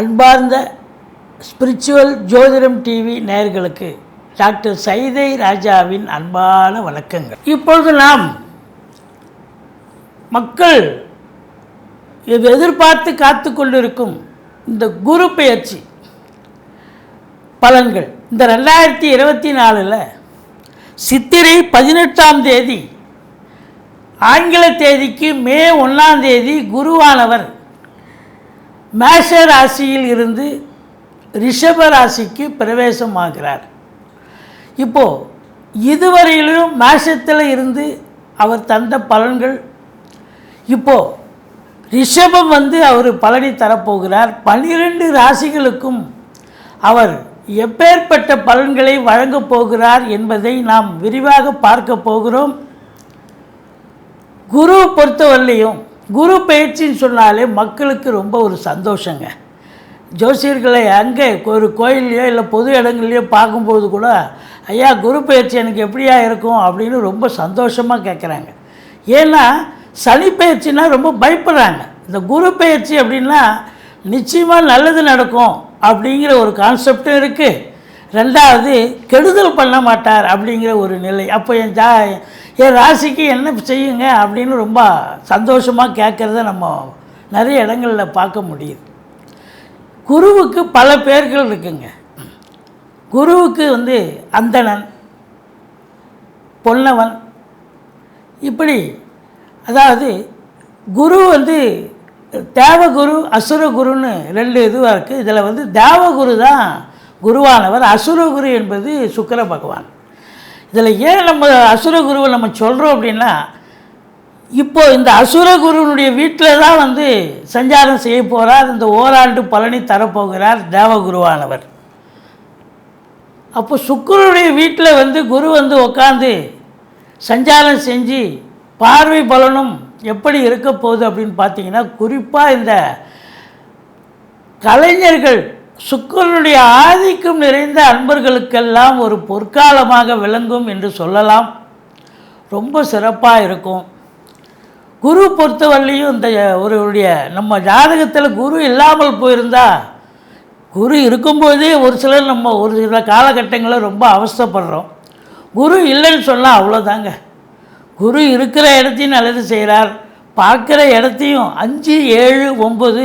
அன்பார்ந்த ஸ்பிரிச்சுவல் ஜோதிடம் டிவி நேயர்களுக்கு டாக்டர் சைதை ராஜாவின் அன்பான வணக்கங்கள். இப்பொழுது நாம் மக்கள் எதிர்பார்த்து காத்து கொண்டிருக்கும் இந்த குரு பெயர்ச்சி பலன்கள். இந்த ரெண்டாயிரத்தி இருபத்தி நாலில் சித்திரை பதினெட்டாம் தேதி ஆங்கில தேதிக்கு மே ஒன்றாம் தேதி குருவானவர் மேஷ ராசியில் இருந்து ரிஷப ராசிக்கு பிரவேசமாகிறார். இப்போது இதுவரையிலும் மேஷத்தில் இருந்து அவர் தந்த பலன்கள் இப்போது ரிஷபம் வந்து அவர் பலனை தரப்போகிறார். பன்னிரெண்டு ராசிகளுக்கும் அவர் எப்பேற்பட்ட பலன்களை வழங்கப் போகிறார் என்பதை நாம் விரிவாக பார்க்க போகிறோம். குரு பொறுத்தவரையிலையும் குரு பயிற்சின்னு சொன்னாலே மக்களுக்கு ரொம்ப ஒரு சந்தோஷங்க. ஜோசியர்களை அங்கே ஒரு கோயில்லையோ இல்லை பொது இடங்கள்லையோ பார்க்கும்போது கூட ஐயா குரு பயிற்சி எனக்கு எப்படியா இருக்கும்? அப்படின்னு ரொம்ப சந்தோஷமாக கேட்குறாங்க ஏன்னா சனி பயிற்சினா ரொம்ப பயப்படுறாங்க. இந்த குரு பயிற்சி அப்படின்னா நிச்சயமாக நல்லது நடக்கும் அப்படிங்கிற ஒரு கான்செப்டும் இருக்குது ரெண்டாவது கெடுதல் பண்ண மாட்டார் அப்படிங்கிற ஒரு நிலை. அப்போ என் ஜா என் ராசிக்கு என்ன செய்யுங்க அப்படின்னு ரொம்ப சந்தோஷமாக கேட்குறத நம்ம நிறைய இடங்களில் பார்க்க முடியுது. குருவுக்கு பல பேர்கள் இருக்குங்க. குருவுக்கு வந்து அந்தணன் பொன்னவன் இப்படி அதாவது குரு வந்து தேவகுரு அசுரகுருன்னு ரெண்டு இதுவாக இருக்குது இதில் வந்து தேவகுரு தான் குருவானவர். அசுரகுரு என்பது சுக்கிர பகவான். இதில் ஏன் நம்ம அசுரகுருவை நம்ம சொல்கிறோம் அப்படின்னா இப்போ இந்த அசுரகுருவனுடைய வீட்டில் தான் வந்து சஞ்சாரம் செய்ய போகிறார் இந்த ஓராண்டு பலனை தரப்போகிறார் தேவகுருவானவர். அப்போ சுக்கரனுடைய வீட்டில் வந்து குரு வந்து உட்காந்து சஞ்சாரம் செஞ்சு பார்வை பலனும் எப்படி இருக்க போகுது அப்படின்னு பார்த்தீங்கன்னா குறிப்பாக இந்த கலைஞர்கள் சுக்கரனுடைய ஆதிக்கம் நிறைந்த அன்பர்களுக்கெல்லாம் ஒரு பொற்காலமாக விளங்கும் என்று சொல்லலாம். ரொம்ப சிறப்பாக இருக்கும். குரு பொறுத்தவரையும் இந்த ஒருவருடைய நம்ம ஜாதகத்தில் குரு இல்லாமல் போயிருந்தா குரு இருக்கும்போதே ஒரு சிலர் நம்ம ஒரு சில காலகட்டங்களில் ரொம்ப அவஸ்தைப்படுறோம். குரு இல்லைன்னு சொன்னால் அவ்வளோதாங்க குரு இருக்கிற இடத்தையும் நல்லது செய்கிறார் பார்க்குற இடத்தையும் அஞ்சு ஏழு ஒம்பது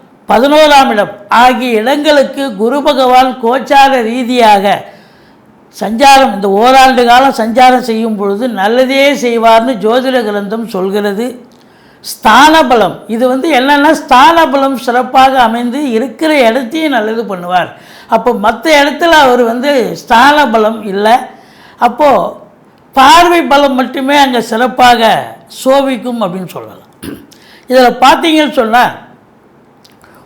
பதினோராம் இடம். ஆகிய இடங்களுக்கு குரு பகவான் கோச்சார ரீதியாக சஞ்சாரம் இந்த ஓராண்டு காலம் சஞ்சாரம் செய்யும் பொழுது நல்லதே செய்வார்னு ஜோதிட கிரந்தம் சொல்கிறது. ஸ்தான பலம் இது வந்து என்னென்னா ஸ்தான பலம் சிறப்பாக அமைந்து இருக்கிற இடத்தையும் நல்லது பண்ணுவார். அப்போ மற்ற இடத்துல அவர் வந்து ஸ்தான பலம் இல்லை. அப்போது பார்வை பலம் மட்டுமே அங்கே சிறப்பாக சோபிக்கும் அப்படின்னு சொல்லலாம். இதில் பார்த்தீங்கன்னு சொன்னால்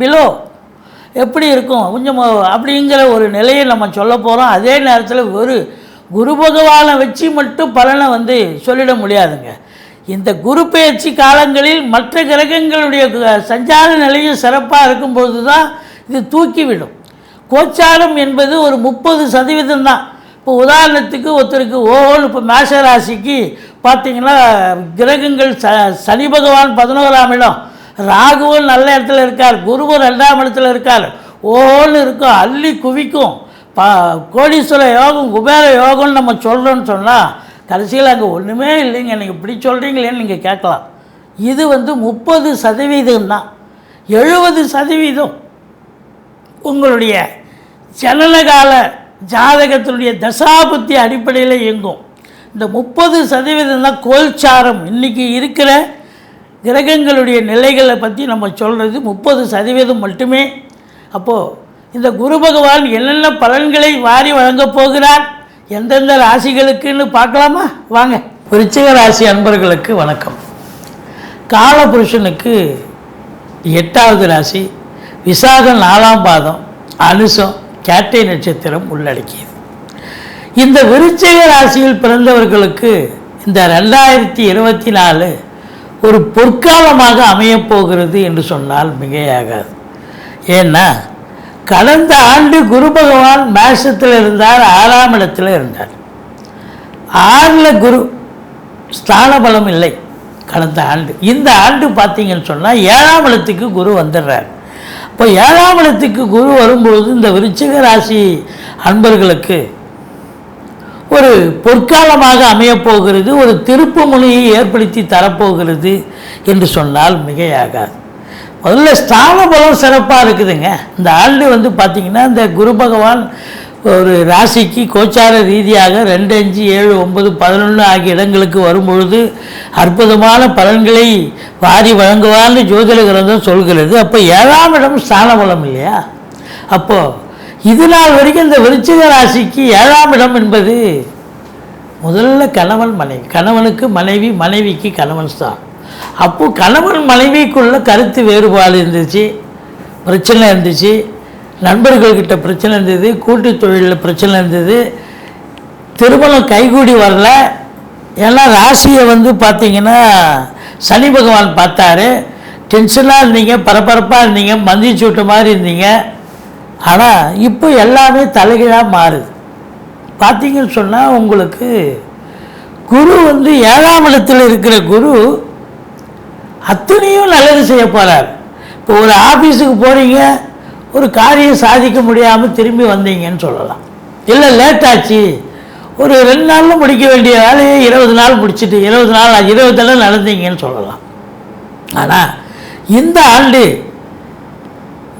பிலோ எப்படி இருக்கும்? கொஞ்சம் அப்படிங்கிற ஒரு நிலையை நம்ம சொல்ல போகிறோம் அதே நேரத்தில் ஒரு குரு பகவானை வச்சு மட்டும் பலனை வந்து சொல்லிட முடியாதுங்க. இந்த குரு பயிற்சி காலங்களில் மற்ற கிரகங்களுடைய சஞ்சார நிலையும் சிறப்பாக இருக்கும்போது தான் இது தூக்கிவிடும். கோச்சாரம் என்பது ஒரு முப்பது சதவீதம் தான். இப்போ உதாரணத்துக்கு ஒருத்தருக்கு ஓஹோன்னு இப்போ மேஷ ராசிக்கு பார்த்தீங்கன்னா கிரகங்கள் ச சனி பகவான் பதினோராம் இடம். ராகுவும் நல்ல இடத்துல இருக்கார் குருவும் ரெண்டாம் இடத்துல இருக்கார். ஓன்னு இருக்கும் அள்ளி குவிக்கும். பா கோடீஸ்வர யோகம் குபேர யோகம்னு நம்ம சொல்கிறோன்னு சொன்னால் கடைசியில் அங்கே ஒன்றுமே இல்லைங்க. நீங்கள் இப்படி சொல்கிறீங்களேன்னு நீங்கள் கேட்கலாம். இது வந்து முப்பது சதவீதம் தான் எழுபது சதவீதம். உங்களுடைய ஜனனகால ஜாதகத்தினுடைய தசாபுத்தி அடிப்படையில் இயங்கும். இந்த முப்பது சதவீதம் தான் கோல்சாரம். இன்றைக்கி இருக்கிற கிரகங்களுடைய நிலைகளை பற்றி நம்ம சொல்கிறது முப்பது சதவீதம் மட்டுமே. அப்போது இந்த குரு பகவான் என்னென்ன பலன்களை வாரி வழங்கப் போகிறார்? எந்தெந்த ராசிகளுக்குன்னு பார்க்கலாமா? வாங்க. விருச்சிக ராசி அன்பர்களுக்கு வணக்கம். காலபுருஷனுக்கு எட்டாவது ராசி விசாகம் நாலாம் பாதம் அனுசம் கேட்டை நட்சத்திரம் உள்ளடக்கியது. இந்த விருச்சிக ராசியில் பிறந்தவர்களுக்கு இந்த ரெண்டாயிரத்தி இருபத்தி நாலு ஒரு பொற்காலமாக அமையப் போகிறது என்று சொன்னால் மிகையாகாது. ஏன்னா கடந்த ஆண்டு குரு பகவான் மேஷத்தில் இருந்தார் ஆறாம் இடத்தில் இருந்தார். ஆறில் குரு ஸ்தான பலம் இல்லை கடந்த ஆண்டு. இந்த ஆண்டு பார்த்தீங்கன்னு சொன்னால் ஏழாம் இடத்துக்கு குரு வந்துடுறார். இப்போ ஏழாம் இடத்துக்கு குரு வரும்பொழுது இந்த விருச்சிக ராசி அன்பர்களுக்கு ஒரு பொற்காலமாக அமையப்போகிறது ஒரு திருப்பு மொழியை ஏற்படுத்தி தரப்போகிறது என்று சொன்னால் மிகையாகாது. முதல்ல ஸ்தான பலம் சிறப்பாக இருக்குதுங்க. இந்த ஆண்டு வந்து பார்த்திங்கன்னா இந்த குரு பகவான் ஒரு ராசிக்கு கோச்சார ரீதியாக ரெண்டு அஞ்சு ஏழு ஒன்பது பதினொன்று ஆகிய இடங்களுக்கு வரும்பொழுது அற்புதமான பலன்களை வாரி வழங்குவார்னு ஜோதிட கிரந்தம் சொல்கிறது. அப்போ ஏழாம் இடம் ஸ்தான பலம் இல்லையா? அப்போது இது நாள் வரைக்கும் இந்த விருச்சிக ராசிக்கு ஏழாம் இடம் என்பது முதல்ல கணவன் மனைவி கணவனுக்கு மனைவி மனைவிக்கு கணவன் தான் அப்போது கணவன் மனைவிக்குள்ள கருத்து வேறுபாடு இருந்துச்சு பிரச்சனை இருந்துச்சு நண்பர்கள்கிட்ட பிரச்சனை இருந்தது கூட்டு தொழிலில் பிரச்சனை இருந்தது. திருமணம் கைகூடி வரல. ஏன்னா ராசியை வந்து பார்த்தீங்கன்னா சனி பகவான் பார்த்தாரு. டென்ஷனாக இருந்தீங்க பரபரப்பாக இருந்தீங்க மந்தி சூட்டு மாதிரி இருந்தீங்க. ஆனால் இப்போ எல்லாமே தலைகீழாக மாறுது. பார்த்தீங்கன்னு சொன்னால் உங்களுக்கு குரு வந்து ஏழாம் இடத்தில் இருக்கிற குரு அத்தனையும் நல்லது செய்ய போகிறார் இப்போ ஒரு ஆஃபீஸுக்கு போகிறீங்க ஒரு காரியம் சாதிக்க முடியாமல் திரும்பி வந்தீங்கன்னு சொல்லலாம். இல்லை லேட் ஆச்சு. ஒரு ரெண்டு நாளில் முடிக்க வேண்டிய வேலையை இருபது நாள் முடிச்சிட்டு இருபது நாள் இருபது நாள் நடந்தீங்கன்னு சொல்லலாம். ஆனால் இந்த ஆண்டு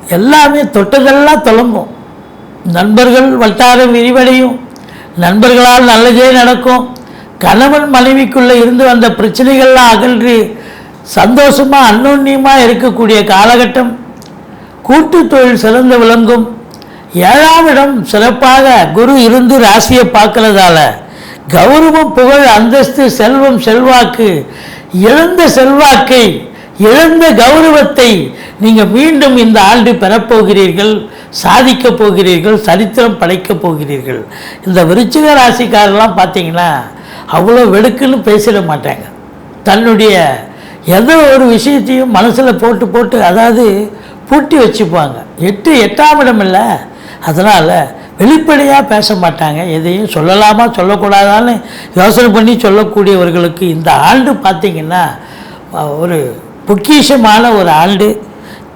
எல்லாமே தொட்டதெல்லாம் தொலம்பும். நண்பர்கள் வட்டாரம் விரிவடையும். நண்பர்களால் நல்லதே நடக்கும். கணவன் மனைவிக்குள்ளே இருந்து வந்த பிரச்சனைகள்லாம் அகன்று சந்தோஷமாக அன்னோன்யமாக இருக்கக்கூடிய காலகட்டம். கூட்டு தொழில் சிறந்து விளங்கும். ஏழாம் இடம் சிறப்பாக குரு இருந்து ராசியை பார்க்கறதால கௌரவம் புகழ் அந்தஸ்து செல்வம் செல்வாக்கு இழந்த செல்வாக்கை இழந்த கௌரவத்தை நீங்கள் மீண்டும் இந்த ஆண்டு பெறப்போகிறீர்கள் சாதிக்கப் போகிறீர்கள் சரித்திரம் படைக்கப் போகிறீர்கள். இந்த விருச்சிக ராசிக்காரெல்லாம் பார்த்தீங்கன்னா அவ்வளோ வெடுக்குன்னு பேசிட மாட்டாங்க. தன்னுடைய எந்த ஒரு விஷயத்தையும் மனசில் போட்டு போட்டு அதாவது பூட்டி வச்சுப்பாங்க. எட்டு எட்டாம் இடம் இல்லை. அதனால் வெளிப்படையாக பேச மாட்டாங்க. எதையும் சொல்லலாமா சொல்லக்கூடாதான்னு யோசனை பண்ணி சொல்லக்கூடியவர்களுக்கு இந்த ஆண்டு பார்த்திங்கன்னா ஒரு பொக்கிஷமான ஒரு ஆண்டு.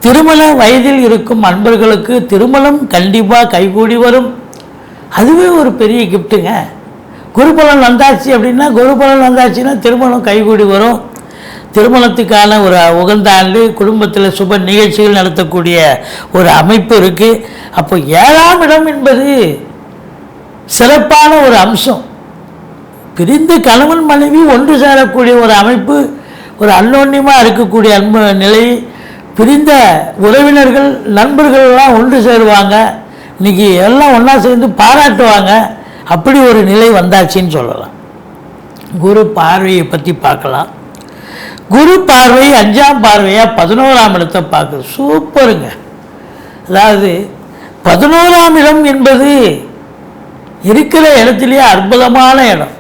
திருமண வயதில் இருக்கும் அன்பர்களுக்கு திருமணம் கண்டிப்பாக கைகூடி வரும். அதுவே ஒரு பெரிய கிஃப்ட்டுங்க குருபலன் வந்தாச்சு அப்படின்னா குருபலன் வந்தாச்சுன்னா திருமணம் கைகூடி வரும். திருமணத்துக்கான ஒரு உகந்த ஆண்டு குடும்பத்தில் சுப நிகழ்ச்சிகள் நடத்தக்கூடிய ஒரு அமைப்பு இருக்குது அப்போ ஏழாம் இடம் என்பது சிறப்பான ஒரு அம்சம். பிரிந்து கணவன் மனைவி ஒன்று சேரக்கூடிய ஒரு அமைப்பு. ஒரு அன்னோன்யமாக இருக்கக்கூடிய அன்பு நிலை பிரிந்த உறவினர்கள் நண்பர்கள்லாம் ஒன்று சேருவாங்க. இன்றைக்கி எல்லாம் ஒன்றா சேர்ந்து பாராட்டுவாங்க. அப்படி ஒரு நிலை வந்தாச்சுன்னு சொல்லலாம். குரு பார்வையை பற்றி பார்க்கலாம். குரு பார்வை அஞ்சாம் பார்வையாக பதினோராம் இடத்தை பார்க்குது. சூப்பருங்க. அதாவது பதினோராம் இடம் என்பது இருக்கிற இடத்துலையே அற்புதமான இடம்.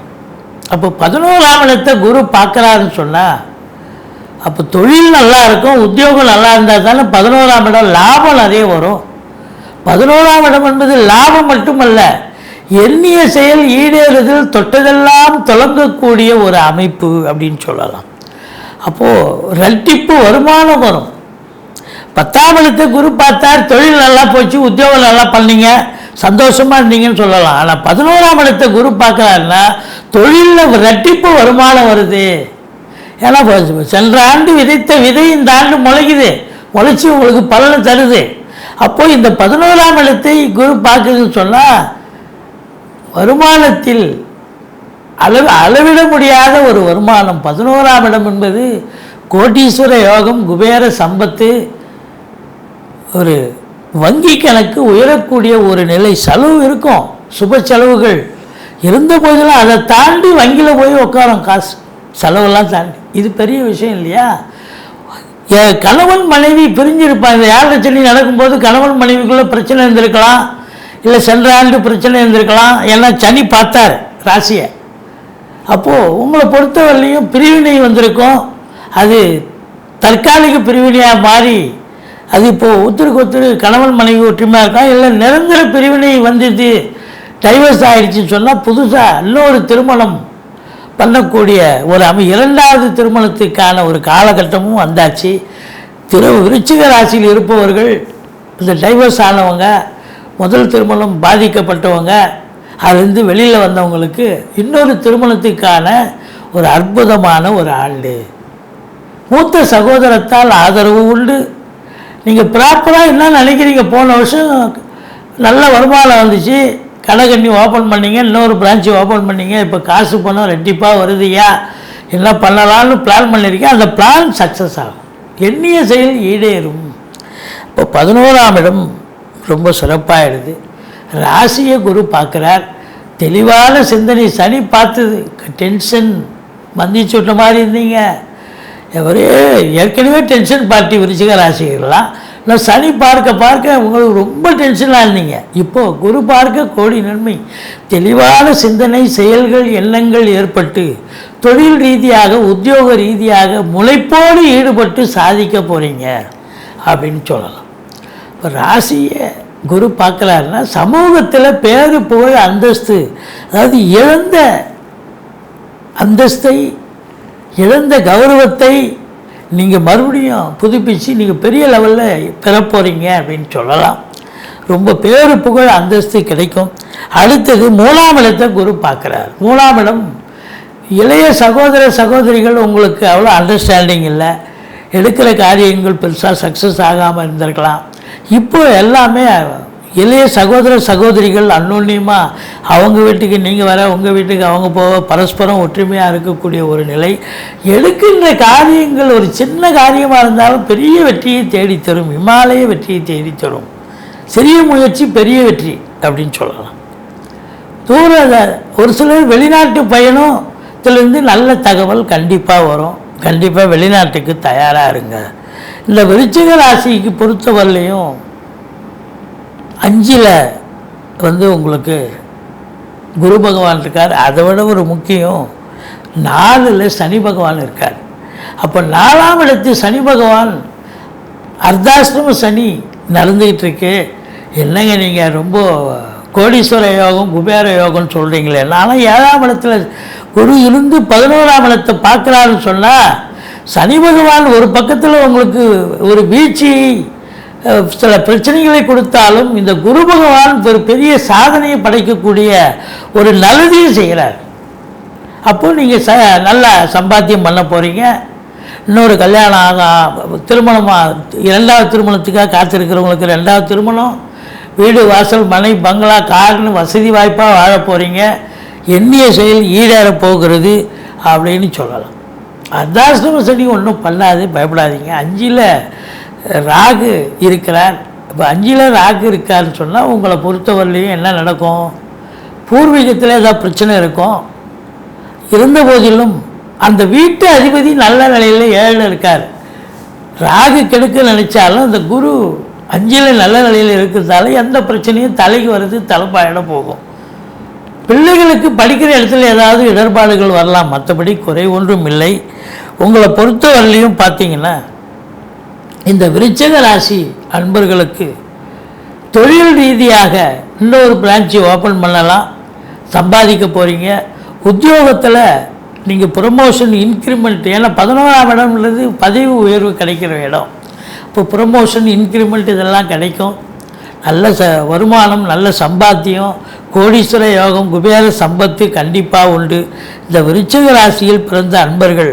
அப்போ பதினோராம் இடத்தை குரு பார்க்குறாருன்னு சொன்னால் அப்போ தொழில் நல்லா இருக்கும் உத்தியோகம் நல்லா இருந்தால் தானே பதினோராம் இடம் லாபம் நிறைய வரும். பதினோராம் இடம் என்பது லாபம் மட்டுமல்ல எண்ணிய செயல் ஈடேறுதல் தொட்டதெல்லாம் தொடங்கக்கூடிய ஒரு அமைப்பு அப்படின்னு சொல்லலாம். அப்போது ரெட்டிப்பு வருமானம் வரும். பத்தாம் இடத்தை குரு பார்த்தார் தொழில் நல்லா போச்சு உத்தியோகம் நல்லா பண்ணீங்க சந்தோஷமாக இருந்தீங்கன்னு சொல்லலாம். ஆனால் பதினோராம் இடத்தை குரு பார்க்குறாருன்னா தொழிலில் ரெட்டிப்பு வருமானம் வருது. ஏன்னா சென்ற ஆண்டு விதைத்த விதை இந்த ஆண்டு முளைக்குது. முளைச்சி உங்களுக்கு பலனை தருது. அப்போது இந்த பதினோராம் இடத்தை குரு பார்க்குதுன்னு சொன்னால் வருமானத்தில் அளவு அளவிட முடியாத ஒரு வருமானம். பதினோராம் இடம் என்பது கோட்டீஸ்வர யோகம் குபேர சம்பத்து ஒரு வங்கி கணக்கு உயரக்கூடிய ஒரு நிலை செலவு இருக்கும் சுப செலவுகள். இருந்த போதிலும் அதை தாண்டி வங்கியில் போய் உட்காரும் காசு. செலவெல்லாம் தாண்டி. இது பெரிய விஷயம் இல்லையா? கணவன் மனைவி பிரிஞ்சிருப்பான் இந்த ஏழரை நடக்கும்போது கணவன் மனைவிக்குள்ளே பிரச்சனை இருந்திருக்கலாம். இல்லை சென்ற ஆண்டு பிரச்சனை இருந்திருக்கலாம். ஏன்னா சனி பார்த்தார் ராசியை. அப்போது உங்களை பொறுத்தவரையிலையும் பிரிவினை வந்திருக்கும். அது தற்காலிக பிரிவினையாக மாறி அது இப்போது ஒத்துருக்கு ஒத்துரு கணவன் மனைவி ஒற்றுமையாக இருக்கா? இல்லை நிரந்தர பிரிவினை வந்துட்டு டைவர்ஸ் ஆகிடுச்சின்னு சொன்னால் புதுசாக இன்னொரு திருமணம் பண்ணக்கூடிய ஒரு அமை இரண்டாவது திருமணத்துக்கான ஒரு காலகட்டமும் வந்தாச்சு. திரு விருச்சிக ராசியில் இருப்பவர்கள் இந்த டைவர்ஸ் ஆனவங்க முதல் திருமணம் பாதிக்கப்பட்டவங்க அதுலேருந்து வெளியில் வந்தவங்களுக்கு இன்னொரு திருமணத்துக்கான ஒரு அற்புதமான ஒரு ஆண்டு. மூத்த சகோதரத்தால் ஆதரவு உண்டு. நீங்கள் ப்ராப்பராக என்ன நினைக்கிறீங்க? போன வருஷம் நல்ல வருமானம் வந்துச்சு. கடை கண்ணி ஓப்பன் பண்ணீங்க இன்னொரு பிரான்ச்சு ஓப்பன் பண்ணீங்க இப்போ காசு பணம் ரெட்டிப்பாக வருதுயா என்ன பண்ணலாம்னு பிளான் பண்ணியிருக்கேன் அந்த பிளான் சக்ஸஸ் ஆகும். எண்ணிய செயல் ஈடேறும். இப்போ பதினோராம் இடம் ரொம்ப சிறப்பாகிடுது ராசியை குரு பார்க்குறார். தெளிவான சிந்தனை சனி பார்த்தது. டென்ஷன் மந்திச்சு விட்ட மாதிரி இருந்தீங்க. ஒரே ஏற்கனவே டென்ஷன் பார்ட்டி விருச்சிக ராசிகள்லாம் நான் சனி பார்க்க பார்க்க உங்களுக்கு ரொம்ப டென்ஷனாக இருந்தீங்க இப்போது குரு பார்க்க கோடி நன்மை. தெளிவான சிந்தனை செயல்கள் எண்ணங்கள் ஏற்பட்டு தொழில் ரீதியாக உத்தியோக ரீதியாக முளைப்போடு ஈடுபட்டு சாதிக்க போகிறீங்க அப்படின்னு சொல்லலாம். இப்போ ராசியை குரு பார்க்கலாருன்னா சமூகத்தில் பேரு புகழ் அந்தஸ்து அதாவது இழந்த அந்தஸ்தை இழந்த கௌரவத்தை நீங்கள் மறுபடியும் புதுப்பிச்சு நீங்கள் பெரிய லெவலில் பெற போகிறீங்க அப்படின்னு சொல்லலாம். ரொம்ப பேரு புகழ் அந்தஸ்து கிடைக்கும். அடுத்தது மூணாம் இடத்தை குரு பார்க்குறார். மூணாம் இடம் இளைய சகோதர சகோதரிகள் உங்களுக்கு அவ்வளோ அண்டர்ஸ்டாண்டிங் இல்லை. எடுக்கிற காரியங்கள் பெருசாக சக்ஸஸ் ஆகாமல் இருந்திருக்கலாம். இப்போ எல்லாமே இளைய சகோதர சகோதரிகள் அன்னோன்யமாக அவங்க வீட்டுக்கு நீங்கள் வர உங்கள் வீட்டுக்கு அவங்க போக பரஸ்பரம் ஒற்றுமையாக இருக்கக்கூடிய ஒரு நிலை. எடுக்கின்ற காரியங்கள் ஒரு சின்ன காரியமாக இருந்தாலும் பெரிய வெற்றியை தேடித்தரும். இமாலய வெற்றியை தேடித்தரும். சிறிய முயற்சி பெரிய வெற்றி அப்படின்னு சொல்லலாம். தூர ஒரு சிலர் வெளிநாட்டு பயணத்துலேருந்து நல்ல தகவல் கண்டிப்பாக வரும். கண்டிப்பாக வெளிநாட்டுக்கு தயாராக இருங்க. இந்த விருச்சிக ராசிக்கு பொறுத்தவரையிலையும் அஞ்சில் வந்து உங்களுக்கு குரு பகவான் இருக்கார். அதை விட ஒரு முக்கியம் நாலில் சனி பகவான் இருக்கார். அப்போ நாலாம் இடத்து சனி பகவான் அர்த்தாசிரம சனி நடந்துக்கிட்டு இருக்கு. என்னங்க நீங்கள் ரொம்ப கோடீஸ்வர யோகம் குபேர யோகம்னு சொல்கிறீங்களே நானும் ஏழாம் இடத்துல குரு இருந்து பதினோராம் இடத்தை பார்க்குறாருன்னு சொன்னால் சனி பகவான் ஒரு பக்கத்தில் உங்களுக்கு ஒரு வீழ்ச்சி சில பிரச்சனைகளை கொடுத்தாலும் இந்த குரு பகவான் ஒரு பெரிய சாதனையை படைக்கக்கூடிய ஒரு நல்லதையும் செய்கிறார். அப்போது நீங்கள் ச நல்லா சம்பாத்தியம் பண்ண போகிறீங்க இன்னொரு கல்யாணம் ஆக திருமணமாக இரண்டாவது திருமணத்துக்காக காத்திருக்கிறவங்களுக்கு ரெண்டாவது திருமணம். வீடு வாசல் மனை பங்களா கார்னு வசதி வாய்ப்பாக வாழ போகிறீங்க எண்ணிய செயல் ஈடேற போகிறது அப்படின்னு சொல்லலாம். அர்த்தாசிரம சனி ஒன்றும் பண்ணாது பயப்படாதீங்க. அஞ்சில் ராகு இருக்கிறார். இப்போ அஞ்சில் ராகு இருக்காருன்னு சொன்னால் உங்களை பொறுத்தவரையிலையும் என்ன நடக்கும்? பூர்வீகத்தில் ஏதாவது பிரச்சனை இருக்கும். இருந்த போதிலும் அந்த வீட்டு அதிபதி நல்ல நிலையில் ஏழில் இருக்கார். ராகு கெடுக்க நினச்சாலும் அந்த குரு அஞ்சில் நல்ல நிலையில் இருக்கிறதால எந்த பிரச்சனையும் தலைக்கு வருது தலைப்பாயிட போகும். பிள்ளைகளுக்கு படிக்கிற இடத்துல ஏதாவது இடர்பாடுகள் வரலாம். மற்றபடி குறை ஒன்றும் இல்லை. உங்களை பொறுத்தவரையிலையும் பார்த்தீங்கன்னா இந்த விருச்சக ராசி அன்பர்களுக்கு தொழில் ரீதியாக இன்னொரு பிரான்ச்சு ஓப்பன் பண்ணலாம். சம்பாதிக்க போகிறீங்க உத்தியோகத்தில் நீங்கள் ப்ரொமோஷன் இன்க்ரிமெண்ட் ஏன்னா பதினோராம் இடம்ன்றது பதவி உயர்வு கிடைக்கிற இடம். இப்போ ப்ரொமோஷன் இன்க்ரிமெண்ட் இதெல்லாம் கிடைக்கும். நல்ல ச வருமானம் நல்ல சம்பாத்தியம் கோடீஸ்வர யோகம் குபேர சம்பத்து கண்டிப்பாக உண்டு. இந்த விருச்சக ராசியில் பிறந்த அன்பர்கள்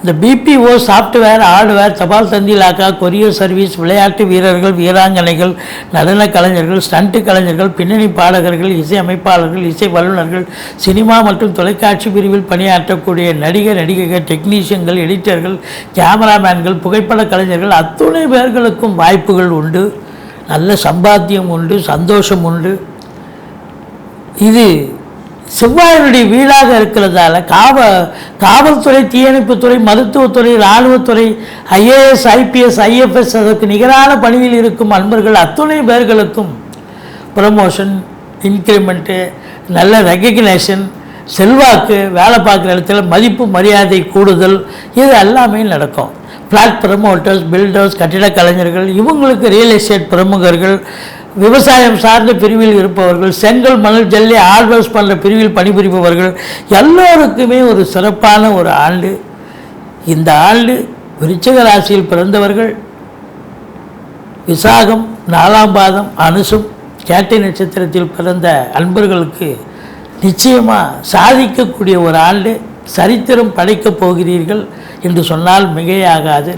இந்த பிபிஓ சாஃப்ட்வேர் ஹார்ட்வேர் தபால் தந்திலாக்கா கொரியர் சர்வீஸ் விளையாட்டு வீரர்கள் வீராங்கனைகள் நடன கலைஞர்கள் ஸ்டண்ட் கலைஞர்கள் பின்னணி பாடகர்கள் இசை அமைப்பாளர்கள் இசை வல்லுநர்கள் சினிமா மற்றும் தொலைக்காட்சி பிரிவில் பணியாற்றக்கூடிய நடிகர் நடிகைகள் டெக்னீஷியன்கள் எடிட்டர்கள் கேமராமேன்கள் புகைப்பட கலைஞர்கள் அத்துணை பேர்களுக்கும் வாய்ப்புகள் உண்டு. நல்ல சம்பாத்தியம் உண்டு சந்தோஷம் உண்டு. இது செவ்வாயினுடைய வீடாக இருக்கிறதால காவ காவல்துறை தீயணைப்புத்துறை மருத்துவத்துறை இராணுவத்துறை ஐஏஎஸ் ஐபிஎஸ் ஐஎஃப்எஸ் அதற்கு நிகரான பணியில் இருக்கும் அன்பர்கள் அத்துணை பேர்களுக்கும் ப்ரமோஷன் இன்க்ரிமெண்ட்டு நல்ல ரெக்கக்னேஷன் செல்வாக்கு வேலை பார்க்குற இடத்துல மதிப்பு மரியாதை கூடுதல் இது எல்லாமே நடக்கும். ஃப்ளாட் ப்ரமோட்டர்ஸ் பில்டர்ஸ் கட்டிட கலைஞர்கள் இவங்களுக்கு ரியல் எஸ்டேட் பிரமுகர்கள் விவசாயம் சார்ந்த பிரிவில் இருப்பவர்கள் செங்கல் மணல் ஜல்லி ஆல்வர்ஸ் பண்ணுற பிரிவில் பணிபுரிபவர்கள் எல்லோருக்குமே ஒரு சிறப்பான ஒரு ஆண்டு. இந்த ஆண்டு விருச்சக ராசியில் பிறந்தவர்கள் விசாகம் நாலாம் பாதம் அனுசும் கேட்டை நட்சத்திரத்தில் பிறந்த அன்பர்களுக்கு நிச்சயமாக சாதிக்கக்கூடிய ஒரு ஆண்டு சரித்திரம் படைக்கப் போகிறீர்கள் என்று சொன்னால் மிகையாகாது.